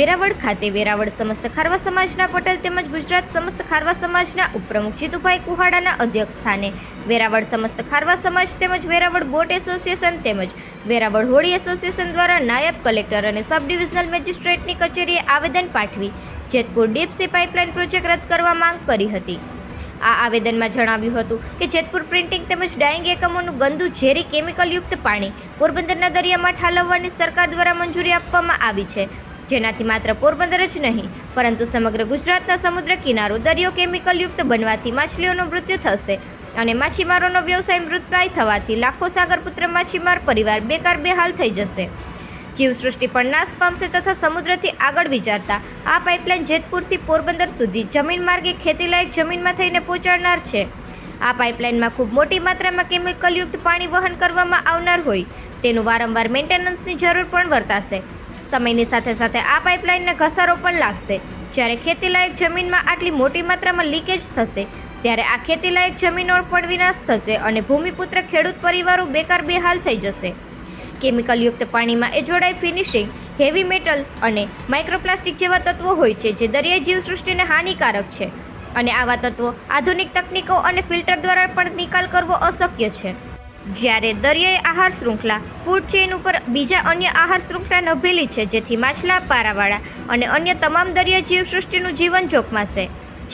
વેરાવળ ખાતે વેરાવળ સમસ્ત ખારવા સમાજના પટેલ તેમજ ગુજરાત સમસ્ત ખારવા સમાજના ઉપપ્રમુખ જીતુભાઈ કુહાડાના અધ્યક્ષ સ્થાને વેરાવળ સમસ્ત ખારવા સમાજ તેમજ વેરાવળ બોટ એસોસિએશન તેમજ વેરાવળ હોળી એસોસિએશન દ્વારા નાયબ કલેક્ટર અને સબ ડિવિઝનલ મેજિસ્ટ્રેટની કચેરીએ આવેદન પાઠવી જેતપુર ડીપસી પાઇપલાઇન પ્રોજેક્ટ રદ કરવા માંગ કરી હતી. આ આવેદનમાં જણાવ્યું હતું કે જેતપુર પ્રિન્ટિંગ તેમજ ડાઇંગ એકમોનું ગંદુ ઝેરી કેમિકલયુક્ત પાણી પોરબંદરના દરિયામાં ઠાલવવાની સરકાર દ્વારા મંજૂરી આપવામાં આવી છે. જેનાથી માત્ર પોરબંદર જ નહીં, પરંતુ સમગ્ર ગુજરાતના સમુદ્ર કિનારો દરિયો કેમિકલયુક્ત બનવાથી માછલીઓનું મૃત્યુ થશે અને માછીમારોનો વ્યવસાય મૃતપાય થવાથી લાખો સાગરપુત્ર માછીમાર પરિવાર બેકાર બેહાલ થઈ જશે. જીવસૃષ્ટિ પણ નાશ પામશે તથા સમુદ્રથી આગળ વિચારતા આ પાઇપલાઇન જેતપુરથી પોરબંદર સુધી જમીન માર્ગે ખેતીલાયક જમીનમાં થઈને પહોંચાડનાર છે. આ પાઇપલાઇનમાં ખૂબ મોટી માત્રામાં કેમિકલયુક્ત પાણી વહન કરવામાં આવનાર હોય, તેનું વારંવાર મેન્ટેનન્સની જરૂર પણ વર્તાશે. સમયની સાથે સાથે આ પાઇપલાઇનને ઘસારો પણ લાગશે. જ્યારે ખેતીલાયક જમીનમાં આટલી મોટી માત્રામાં લીકેજ થશે, ત્યારે આ ખેતીલાયક જમીનો પણ વિનાશ થશે અને ભૂમિપુત્ર ખેડૂત પરિવારો બેકાર બેહાલ થઈ જશે. કેમિકલયુક્ત પાણીમાં એજોડાઈ ફિનિશિંગ, હેવી મેટલ અને માઇક્રોપ્લાસ્ટિક જેવા તત્વો હોય છે જે દરિયાઈ જીવસૃષ્ટિને હાનિકારક છે. અને આવા તત્વો આધુનિક તકનીકો અને ફિલ્ટર દ્વારા પણ નિકાલ કરવો અશક્ય છે. જ્યારે દરિયાઈ આહાર શૃંખલા ફૂડ ચેઇન ઉપર બીજા અન્ય આહાર શૃંખલા નભેલી છે, જેથી માછલા, પારાવાળા અને અન્ય તમામ દરિયા જીવસૃષ્ટિનું જીવન જોખમાશે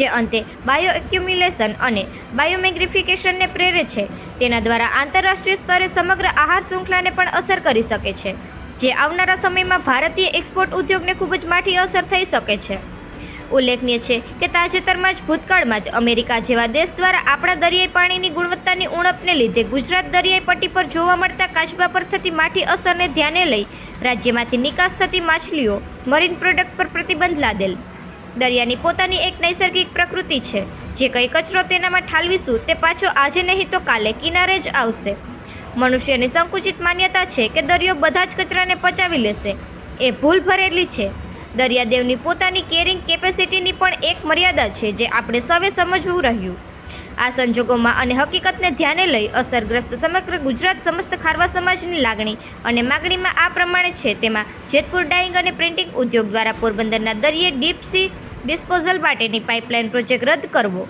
જે અંતે બાયો એક્યુમ્યુલેશન અને બાયોમેગ્રિફિકેશનને પ્રેરે છે. તેના દ્વારા આંતરરાષ્ટ્રીય સ્તરે સમગ્ર આહાર શૃંખલાને પણ અસર કરી શકે છે, જે આવનારા સમયમાં ભારતીય એક્સપોર્ટ ઉદ્યોગને ખૂબ જ માઠી અસર થઈ શકે છે. ઉલ્લેખનીય છે કે તાજેતરમાં જ ભૂતકાળમાં જ અમેરિકા જેવા દેશ દ્વારા આપણા દરિયાઈ પાણીની ગુણવત્તાની ઉણપને લીધે ગુજરાત દરિયાઈ પટ્ટી પર જોવા મળતા કાચબા પર થતી માઠી અસરને ધ્યાને લઈ રાજ્યમાંથી નિકાસ થતી માછલીઓ મરીન પ્રોડક્ટ પર પ્રતિબંધ લાદેલ. દરિયાની પોતાની એક નૈસર્ગિક પ્રકૃતિ છે. જે કંઈ કચરો તેનામાં ઠાલવીશું તે પાછો આજે નહીં તો કાલે કિનારે જ આવશે. મનુષ્યની સંકુચિત માન્યતા છે કે દરિયો બધા જ કચરાને પચાવી લેશે. એ ભૂલ ભરેલી છે. દરિયાદેવની પોતાની કેરિંગ કેપેસિટીની પણ એક મર્યાદા છે જે આપણે સૌએ સમજવું રહ્યું. આ સંજોગોમાં અને હકીકતને ધ્યાને લઈ અસરગ્રસ્ત સમગ્ર ગુજરાત સમસ્ત ખારવા સમાજની લાગણી અને માગણીમાં આ પ્રમાણે છે. તેમાં જેતપુર ડાઇંગ અને પ્રિન્ટિંગ ઉદ્યોગ દ્વારા પોરબંદરના દરિયે ડીપ સી ડિસ્પોઝલ માટેની પાઇપલાઇન પ્રોજેક્ટ રદ કરવો.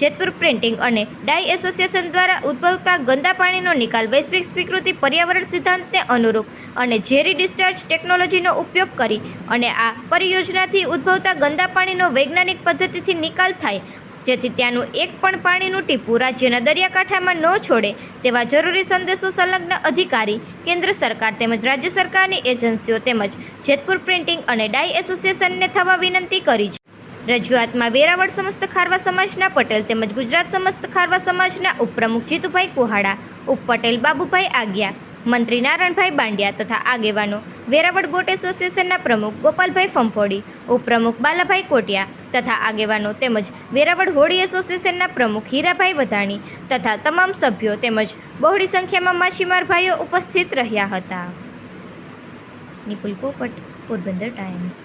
જેતપુર પ્રિન્ટિંગ અને ડાય એસોસિએશન દ્વારા ઉદ્ભવતા ગંદા પાણીનો નિકાલ વૈશ્વિક સ્વીકૃતિ પર્યાવરણ સિદ્ધાંતને અનુરૂપ અને ઝેરી ડિસ્ચાર્જ ટેકનોલોજીનો ઉપયોગ કરી અને આ પરિયોજનાથી ઉદ્ભવતા ગંદા પાણીનો વૈજ્ઞાનિક પદ્ધતિથી નિકાલ થાય, જેથી ત્યાંનું એક પણ પાણીનું ટીપું રાજ્યના દરિયાકાંઠામાં ન છોડે તેવા જરૂરી સંદેશો સંલગ્ન અધિકારી, કેન્દ્ર સરકાર તેમજ રાજ્ય સરકારની એજન્સીઓ તેમજ જેતપુર પ્રિન્ટિંગ અને ડાય એસોસિએશનને થવા વિનંતી કરી છે. રજૂઆતમાં વેરાવળ સમસ્ત ખારવા સમાજના, પટેલ તેમજ ગુજરાત સમસ્ત ખારવા સમાજના ઉપપ્રમુખ જીતુભાઈ કુહાડા ઉપપટેલ બાબુભાઈ આગિયા, મંત્રી નારણભાઈ બાંડિયા તથા આગેવાનો વેરાવળ બોટ એસોસિએશનના પ્રમુખ ગોપાલભાઈ ફંફોડી, ઉપપ્રમુખ બાલાભાઈ કોટિયા તથા આગેવાનો તેમજ વેરાવળ હોળી એસોસિએશનના પ્રમુખ હીરાભાઈ વધાણી તથા તમામ સભ્યો તેમજ બહોળી સંખ્યામાં માછીમાર ભાઈઓ ઉપસ્થિત રહ્યા હતા. નિપુલ પોપટ, પોરબંદર ટાઈમ્સ.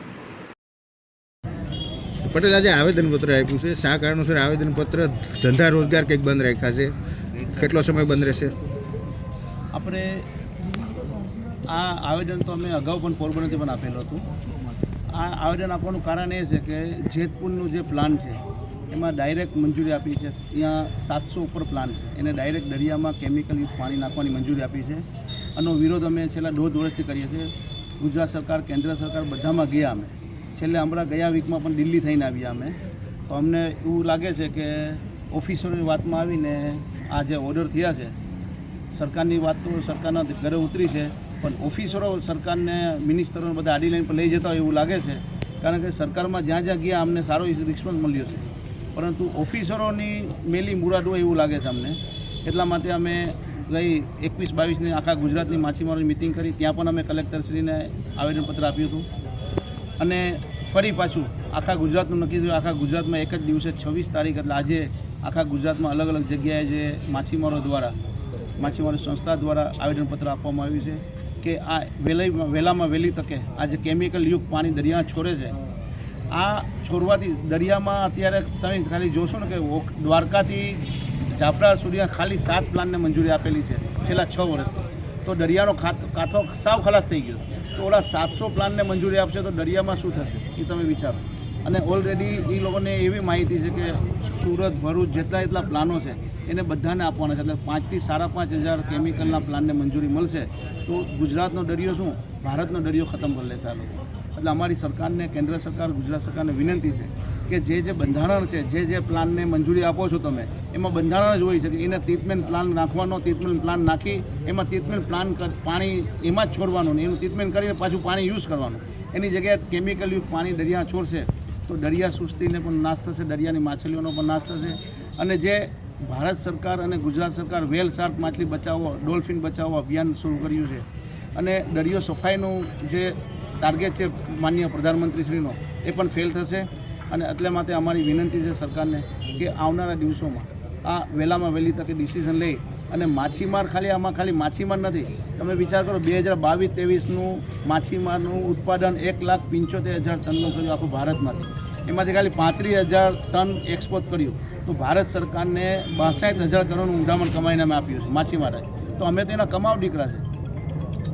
પટેલ આજે આવેદનપત્ર આપ્યું છે. શા કારણોસર આવેદનપત્ર ધંધા રોજગાર કંઈક બંધ રાખ્યા છે? કેટલો સમય બંધ રહેશે? આપણે આ આવેદન તો અમે અગાઉ પણ પોરબંદરથી પણ આપેલું હતું. આ આવેદન આપવાનું કારણ એ છે કે જેતપુરનું જે પ્લાન છે, એમાં ડાયરેક્ટ મંજૂરી આપી છે. ત્યાં સાતસો ઉપર પ્લાન છે. એને ડાયરેક્ટ દરિયામાં કેમિકલયુક્ત પાણી નાખવાની મંજૂરી આપી છે. આનો વિરોધ અમે છેલ્લા દોઢ વર્ષથી કરીએ છીએ. ગુજરાત સરકાર, કેન્દ્ર સરકાર બધામાં ગયા અમે. છેલ્લે હમણાં ગયા વીકમાં પણ દિલ્હી થઈને આવ્યા અમે. તો અમને એવું લાગે છે કે ઓફિસરોની વાતમાં આવીને આ જે ઓર્ડર થયા છે, સરકારની વાત તો સરકારના ઘરે ઉતરી છે, પણ ઓફિસરો સરકારને મિનિસ્ટરોને બધા આડી લાઈન પર લઈ જતા હોય એવું લાગે છે, કારણ કે સરકારમાં જ્યાં જ્યાં ગયા અમને સારો રિસ્પોન્સ મળ્યો છે. પરંતુ ઓફિસરોની મેલી મુરાદ એવું લાગે છે અમને. એટલા માટે અમે ગઈ એકવીસ બાવીસની આખા ગુજરાતની માછીમારોની મિટિંગ કરી, ત્યાં પણ અમે કલેક્ટરશ્રીને આવેદનપત્ર આપ્યું હતું. અને ફરી પાછું આખા ગુજરાતનું નક્કી થયું, આખા ગુજરાતમાં એક જ દિવસે છવ્વીસ તારીખ, એટલે આજે આખા ગુજરાતમાં અલગ અલગ જગ્યાએ જે માછીમારો દ્વારા, માછીમારો સંસ્થા દ્વારા આવેદનપત્ર આપવામાં આવ્યું છે કે આ વહેલી વહેલામાં વહેલી તકે આ જે કેમિકલ યુક્ત પાણી દરિયા છોડે છે. આ છોડવાથી દરિયામાં અત્યારે તમે ખાલી જોશો ને કે દ્વારકાથી જાફરા સુધી ખાલી સાત પ્લાનને મંજૂરી આપેલી છે છેલ્લા છ વર્ષથી. તો દરિયાનો કાથો સાવ ખલાસ થઈ ગયો. તો ઓલા સાતસો પ્લાનને મંજૂરી આપશે તો દરિયામાં શું થશે? એ તમે વિચારો. અને ઓલરેડી એ લોકોને એવી માહિતી છે કે સુરત, ભરૂચ જેટલા એટલા પ્લાનો છે, એને બધાને આપવાના છે. એટલે પાંચથી સાડા પાંચ હજાર કેમિકલના પ્લાનને મંજૂરી મળશે તો ગુજરાતનો દરિયો શું? ભારતનો દરિયો ખતમ કરી લેશે આ લોકો. એટલે અમારી સરકારને, કેન્દ્ર સરકાર, ગુજરાત સરકારને વિનંતી છે કે જે જે બંધારણ છે, જે જે પ્લાનને મંજૂરી આપો છો તમે, એમાં બંધારણ જ હોય છે કે એને ટ્રીટમેન્ટ પ્લાન નાખવાનો ટ્રીટમેન્ટ પ્લાન નાખી, એમાં ટ્રીટમેન્ટ પ્લાન પાણી એમાં જ છોડવાનું ને એનું ટ્રીટમેન્ટ કરીને પાછું પાણી યુઝ કરવાનું. એની જગ્યાએ કેમિકલયુક્ત પાણી દરિયા છોડશે, તો દરિયા સુસ્તીને પણ નાશ થશે, દરિયાની માછલીઓનો પણ નાશ થશે. અને જે ભારત સરકાર અને ગુજરાત સરકાર વેલ શાર્ક માછલી બચાવો, ડોલ્ફિન બચાવો અભિયાન શરૂ કર્યું છે. અને દરિયો સફાઈનું જે ટાર્ગેટ છે માનનીય પ્રધાનમંત્રીશ્રીનો, એ પણ ફેલ થશે. અને એટલે માટે અમારી વિનંતી છે સરકારને કે આવનારા દિવસોમાં આ વહેલામાં વહેલી તકે ડિસિઝન લઈ અને માછીમાર ખાલી આમાં ખાલી માછીમાર નથી. તમે વિચાર કરો બે હજાર બાવીસ ત્રેવીસનું માછીમારનું ઉત્પાદન એક લાખ પંચોતેર હજાર ટનનું કર્યું આખું ભારતમાંથી એમાંથી ખાલી પાંત્રીસ હજાર ટન એક્સપોર્ટ કર્યું. તો ભારત સરકારને બાસઠ હજાર કરોડનું ઉંધામણ કમાઈને અમે આપ્યું છે માછીમારે તો અમે તો એના કમાવ દીકરા છે.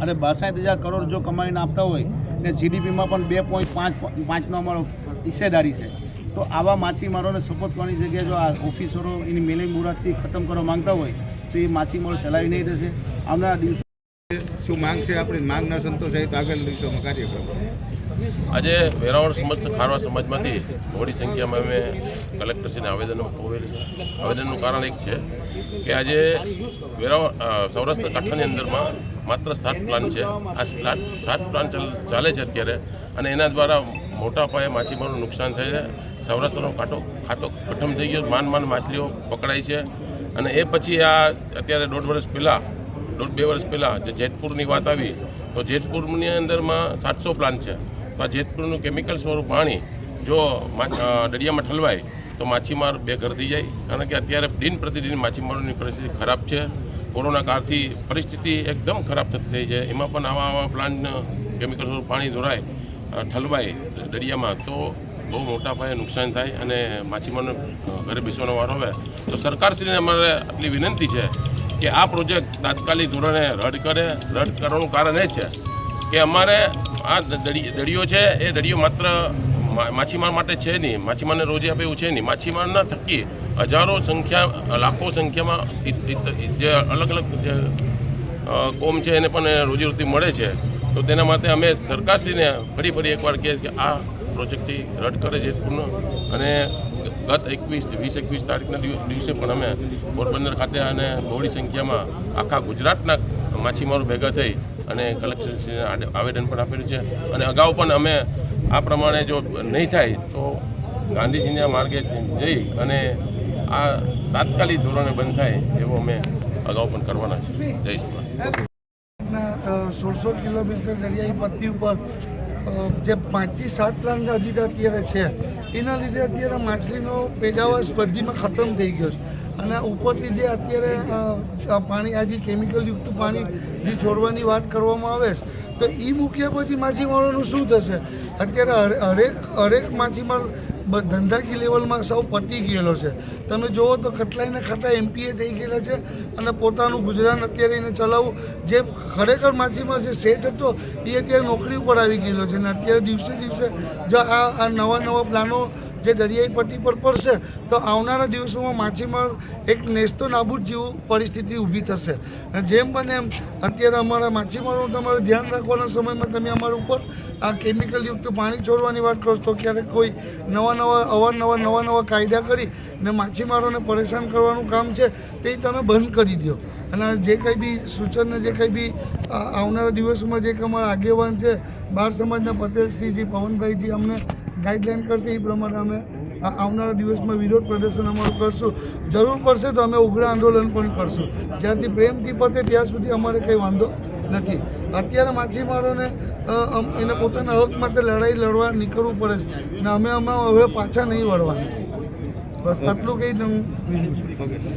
અને બાસઠ હજાર કરોડ જો કમાઈને આપતા હોય ને જીડીપીમાં પણ બે પોઈન્ટ પાંચ પાંચનો અમારો હિસ્સેદારી છે. તો આવા માછીમારોને સપોર્ટ કરવાની જગ્યાએ જો આ ઓફિસરો એની મેલી મુરાદથી ખતમ કરવા માંગતા હોય, તો એ માછીમારો ચલાવી નહીં દેશે. આવનારા દિવસો શું માંગ છે આપણી? માંગ ન સંતોષાય તો આગળ દિવસોમાં કાર્યક્રમ. આજે વેરાવળ સમસ્ત ખારવા સમાજમાંથી મોટી સંખ્યામાં અમે કલેક્ટરશ્રીને આવેદન આપેલું છે આવેદનનું કારણ એક છે કે આજે વેરાવળ સૌરાષ્ટ્ર કાંઠાની અંદરમાં માત્ર સાત પ્લાન છે. આ સાત પ્લાન ચાલે છે અત્યારે અને એના દ્વારા મોટા પાયે માછીમારોનું નુકસાન થાય છે. સૌરાષ્ટ્રનો કાંઠો ખાતો કઠમ થઈ ગયો. માન માન માછલીઓ પકડાય છે. અને એ પછી આ અત્યારે દોઢ વર્ષ પહેલાં દોઢ બે વર્ષ પહેલાં જે જેતપુરની વાત આવી, તો જેતપુરની અંદરમાં સાતસો પ્લાન છે. તો આ જેતપુરનું કેમિકલ સ્વરૂપ પાણી જો દરિયામાં ઠલવાય, તો માછીમાર બે થઈ જાય. કારણ કે અત્યારે દિન પ્રતિદિન માછીમારોની પરિસ્થિતિ ખરાબ છે. કોરોના કાળથી પરિસ્થિતિ એકદમ ખરાબ થતી થઈ છે. એમાં પણ આવા આવા પ્લાન્ટ કેમિકલ સ્વરૂપ પાણી દોરાય ઠલવાય દરિયામાં, તો બહુ મોટા પાયે નુકસાન થાય અને માછીમારને ઘરે બેસવાનો વારો આવે. તો સરકારશ્રીને અમારે આટલી વિનંતી છે કે આ પ્રોજેક્ટ તાત્કાલિક ધોરણે રદ કરે. રદ કરવાનું કારણ એ છે કે અમારે આ દરિ- દરિયો છે, એ દરિયો માત્ર માછીમાર માટે છે નહીં. માછીમારને રોજે આપે એવું છે નહીં. માછીમારના થકી હજારો સંખ્યા, લાખો સંખ્યામાં જે અલગ અલગ જે કોમ છે એને પણ રોજીરોટી મળે છે. તો તેના માટે અમે સરકારશ્રીને ફરી ફરી એકવાર કહીએ કે આ પ્રોજેક્ટથી રદ કરે છે પૂર્ણ. અને ગત એકવીસ, વીસ એકવીસ તારીખના દિવસે પણ અમે પોરબંદર ખાતે અને બહોળી સંખ્યામાં આખા ગુજરાતના માછીમારો ભેગા થઈ અને કલેક્ટરશ્રીને આવેદન પણ આપેલું છે. અને અગાઉ પણ અમે આ પ્રમાણે જો નહીં થાય, તો ગાંધીજીના માર્ગે જઈ અને આ તાત્કાલિક ધોરણે બંધ થાય, એવો અમે અગાઉ પણ કરવાના છે. જય શ્રી સોળસો કિલોમીટર દરિયાઈ પટ્ટી ઉપર જે પાંચથી સાત પ્લાન્ટ હજી અત્યારે છે, એના લીધે અત્યારે માછલીનો પેદાવાશ બધીમાં ખતમ થઈ ગયો છે. અને ઉપરથી જે અત્યારે પાણી, આ જે કેમિકલયુક્ત પાણી જે છોડવાની વાત કરવામાં આવે છે, તો એ મૂક્યા પછી માછીમારોનું શું થશે? અત્યારે હરેક હરેક માછીમાર ધંધાકી લેવલમાં સૌ પટી ગયેલો છે. તમે જુઓ તો કેટલાયને ખાતા એમપીએ થઈ ગયેલા છે અને પોતાનું ગુજરાન અત્યારે એને ચલાવવું જે ખરેખર માછીમાર જે સેટ હતો એ અત્યારે નોકરી ઉપર આવી ગયેલો છે. અને અત્યારે દિવસે દિવસે જો આ આ નવા નવા પ્લાનો જે દરિયાઈ પટ્ટી પર પડશે, તો આવનારા દિવસોમાં માછીમાર એક નેસ્તો નાબૂદ જેવું પરિસ્થિતિ ઊભી થશે. અને જેમ બને એમ, અત્યારે અમારા માછીમારોનું તમારે ધ્યાન રાખવાના સમયમાં તમે અમારા ઉપર આ કેમિકલયુક્ત પાણી છોડવાની વાત કરો તો ક્યારેક કોઈ નવા નવા, અવારનવાર નવા નવા કાયદા કરી ને માછીમારોને પરેશાન કરવાનું કામ છે, તે તમે બંધ કરી દો. અને જે કંઈ બી સૂચનને જે કંઈ બી આવનારા દિવસોમાં જે કંઈ અમારા આગેવાન છે બાર સમાજના પટેલશ્રીજી પવનભાઈજી અમને ગાઈડલાઈન કરશે એ પ્રમાણે અમે આવનારા દિવસમાં વિરોધ પ્રદર્શન અમારું કરશું. જરૂર પડશે તો અમે ઉગ્ર આંદોલન પણ કરશું. જ્યાંથી પ્રેમથી પતે ત્યાં સુધી અમારે કંઈ વાંધો નથી. અત્યારે માછીમારોને એને પોતાના હક માટે લડાઈ લડવા નીકળવું પડે છે. અને અમે અમે હવે પાછા નહીં વળવાના. બસ આટલું કહી ઓકે